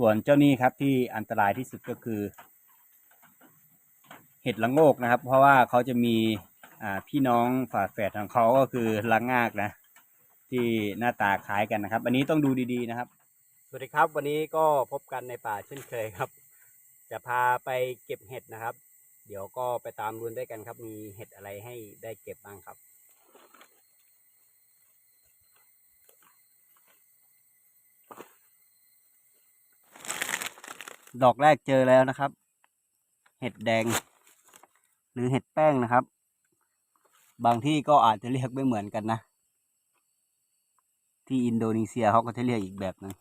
ส่วนเจ้านี่ครับที่อันตรายที่สุดก็คือ เห็ดละโงกนะครับ เพราะว่าเขาจะมีพี่น้องฝาแฝดของเขาก็คือละงากนะ ที่หน้าตาคล้ายกันนะครับ อันนี้ต้องดูดีๆนะครับ สวัสดีครับ วันนี้ก็พบกันในป่าเช่นเคยครับ จะพาไปเก็บเห็ดนะครับ เดี๋ยวก็ไปตามรุนด้วยกันครับ มีเห็ดอะไรให้ได้เก็บบ้างครับ ดอกแรกเจอแล้วนะครับ เห็ดแดง หรือเห็ดแป้งนะครับ บางที่ก็อาจจะเรียกไม่เหมือนกันนะ ที่อินโดนีเซียเขาก็จะเรียกอีกแบบนึง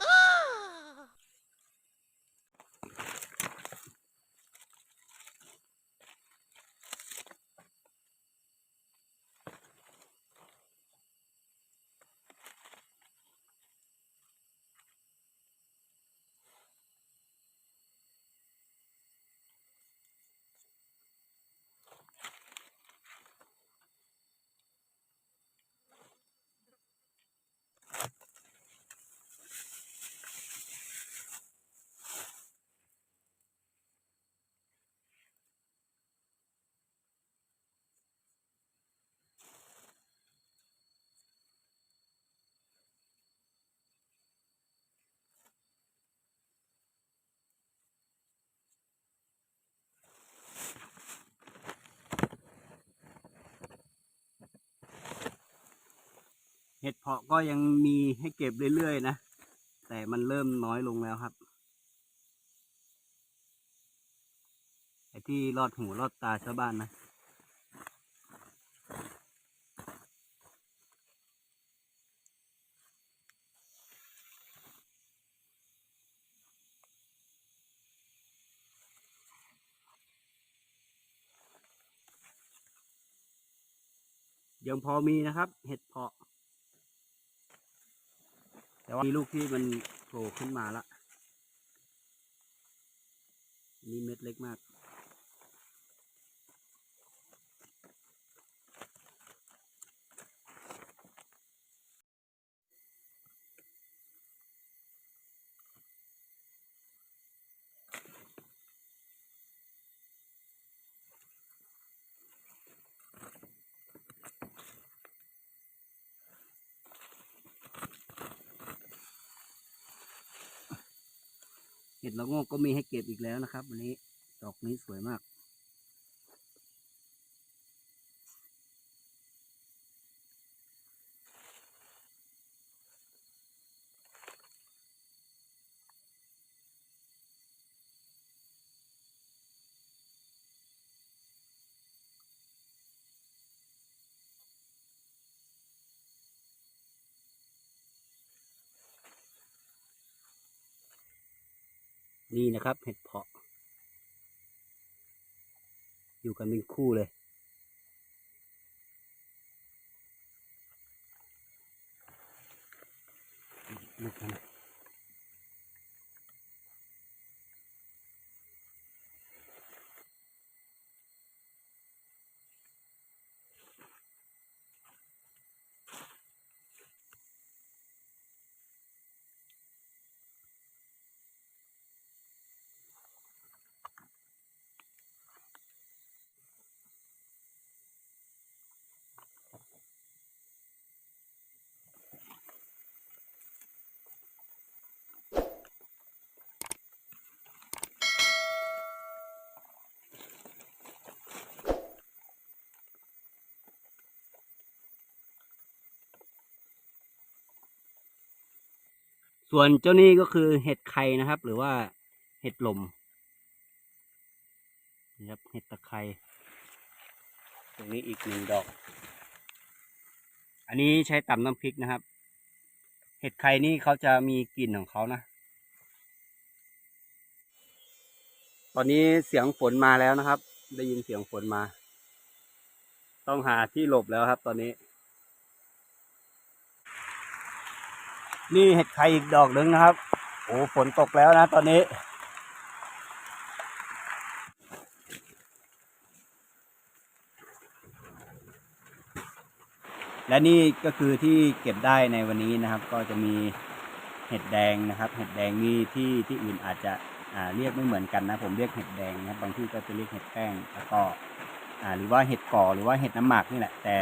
ห็ดเพาะก็ยังมีให้เก็บเรื่อยๆนะ แต่มันเริ่มน้อยลงแล้วครับไอ้ที่รอดหูรอดตาชาวบ้านนะยังพอมีนะครับ เห็ดเพาะ แต่ว่ามีลูกที่มันโผล่ขึ้นมาละนี่เม็ดเล็กมาก เห็ดละงอกก็มีให้เก็บอีกแล้วนะครับ วันนี้ดอกนี้สวยมาก นี่นะครับ เห็ดเพาะ อยู่กันเป็นคู่เลย นะครับ ส่วนเจ้านี่ก็คือเห็ดไข่นะครับ หรือว่าเห็ดลมนี่ครับเห็ดตะไคร้ตรงนี้อีกหนึ่งดอก อันนี้ใช้ตำน้ำพริกนะครับ เห็ดไข่นี่เขาจะมีกลิ่นของเขานะ ตอนนี้เสียงฝนมาแล้วนะครับ ได้ยินเสียงฝนมา ต้องหาที่หลบแล้วครับตอนนี้ นี่เห็ดไข่อีกดอกหนึ่งนะครับ โอ้ฝนตกแล้วนะตอนนี้ และนี่ก็คือที่เก็บได้ในวันนี้นะครับ ก็จะมีเห็ดแดงนะครับ เห็ดแดงนี่ที่ที่อื่นอาจจะเรียกไม่เหมือนกันนะ ผมเรียกเห็ดแดงนะครับ บางที่ก็จะเรียกเห็ดแป้งแล้วก็อ่าหรือว่าเห็ดก่อหรือว่าเห็ดน้ำหมักนี่แหละ แต่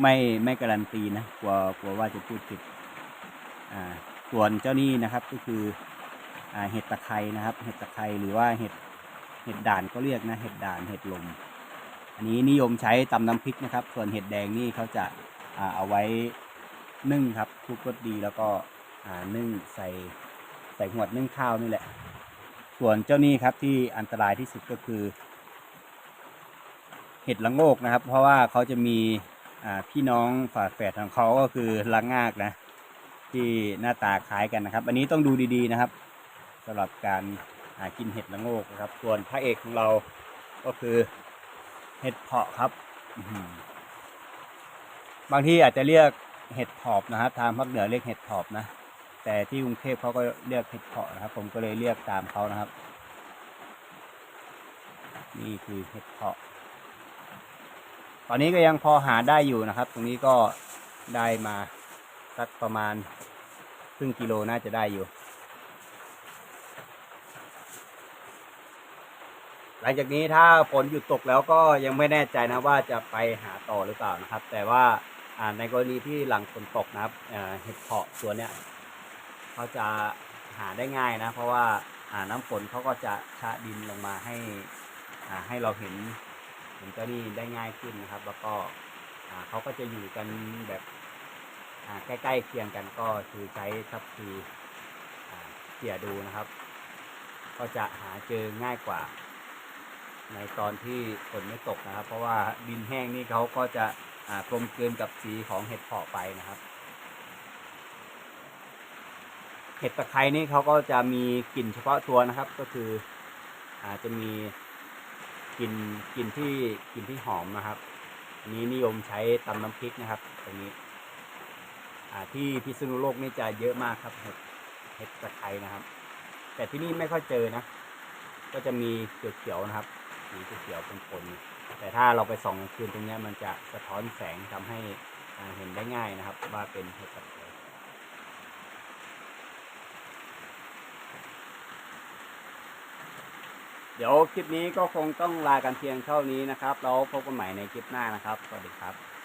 ไม่ไม่การันตีนะกลัวกลัวว่าจะพูดผิด ส่วนเจ้านี่นะครับก็คืออเห็ดตะไคร้นะครับ เห็ดตะไคร้หรือว่าเห็ดเห็ดด่านก็เรียกนะเห็ดด่านเห็ดลม อันนี้นิยมใช้ตำน้ำพริกนะครับ ส่วนเห็ดแดงนี่เขาจะเอาไว้นึ่งครับคลุกรสดีแล้วก็นึ่งใส่ใส่หัวดนึ่งข้าวนี่แหละ ส่วนเจ้านี่ครับที่อันตรายที่สุดก็คือ เห็ดละโงกนะครับ เพราะว่าเขาจะมีพี่น้องฝาแฝดของเขาก็คือละงากนะ ที่หน้าตาคล้ายกันนะครับ อันนี้ต้องดูดีๆนะครับสำหรับการหากินเห็ดละโงกนะครับ ส่วนพระเอกของเราก็คือเห็ดเพาะครับบางที่อาจจะเรียกเห็ดถอบนะครับทางภาคเหนือเรียกเห็ดถอบนะ แต่ที่กรุงเทพเขาก็เรียกเห็ดเพาะนะครับ ผมก็เลยเรียกตามเขานะครับ นี่คือเห็ดเพาะ ตอนนี้ก็ยังพอหาได้อยู่นะครับ ตรงนี้ก็ได้มา สักประมาณครึ่งกิโลน่าจะได้อยู่ หลังจากนี้ถ้าฝนหยุดตกแล้วก็ยังไม่แน่ใจนะว่าจะไปหาต่อหรือเปล่านะครับ แต่ว่าในกรณีที่หลังฝนตกนะครับเห็ดเพาะตัวเนี้ยเขาจะหาได้ง่ายนะ เพราะว่าอ่าน้ำฝนเขาก็จะชะดินลงมาให้าให้เราเห็นเห็นเจ้านี่ได้ง่ายขึ้นนะครับ แล้วก็เขาก็จะอยู่กันแบบ ใกล้ๆเคียงกันก็คือใช้ทับทีเกี่ยดูนะครับ ก็จะหาเจอง่ายกว่า ในตอนที่ฝนไม่ตกนะครับ เพราะว่าดินแห้งนี่เขาก็จะกลมกลืนกับสีของเห็ดเพาะไปนะครับ เห็ดตะไคร้นี่เขาก็จะมีกลิ่นเฉพาะตัวนะครับ ก็คืออาจจะมีกลิ่นกลิ่นที่กลิ่นที่หอมนะครับอันนี้นิยมใช้ตำน้ำพริกนะครับตรงนี้ อ่าที่พิษณุโลกนี่จะเยอะมากครับเห็ดเห็ดตะไคร้นะครับ แต่ที่นี่ไม่ค่อยเจอนะ ก็จะมีเขียวๆนะครับสีเขียวเป็นผลแต่ถ้าเราไปส่องคืนตรงนี้มันจะสะท้อนแสงทำให้เห็นได้ง่ายนะครับ ว่าเป็นเห็ดตะไคร้เดี๋ยวคลิปนี้ก็คงต้องลากันเพียงเท่านี้นะครับ เราพบกันใหม่ในคลิปหน้านะครับ สวัสดีครับ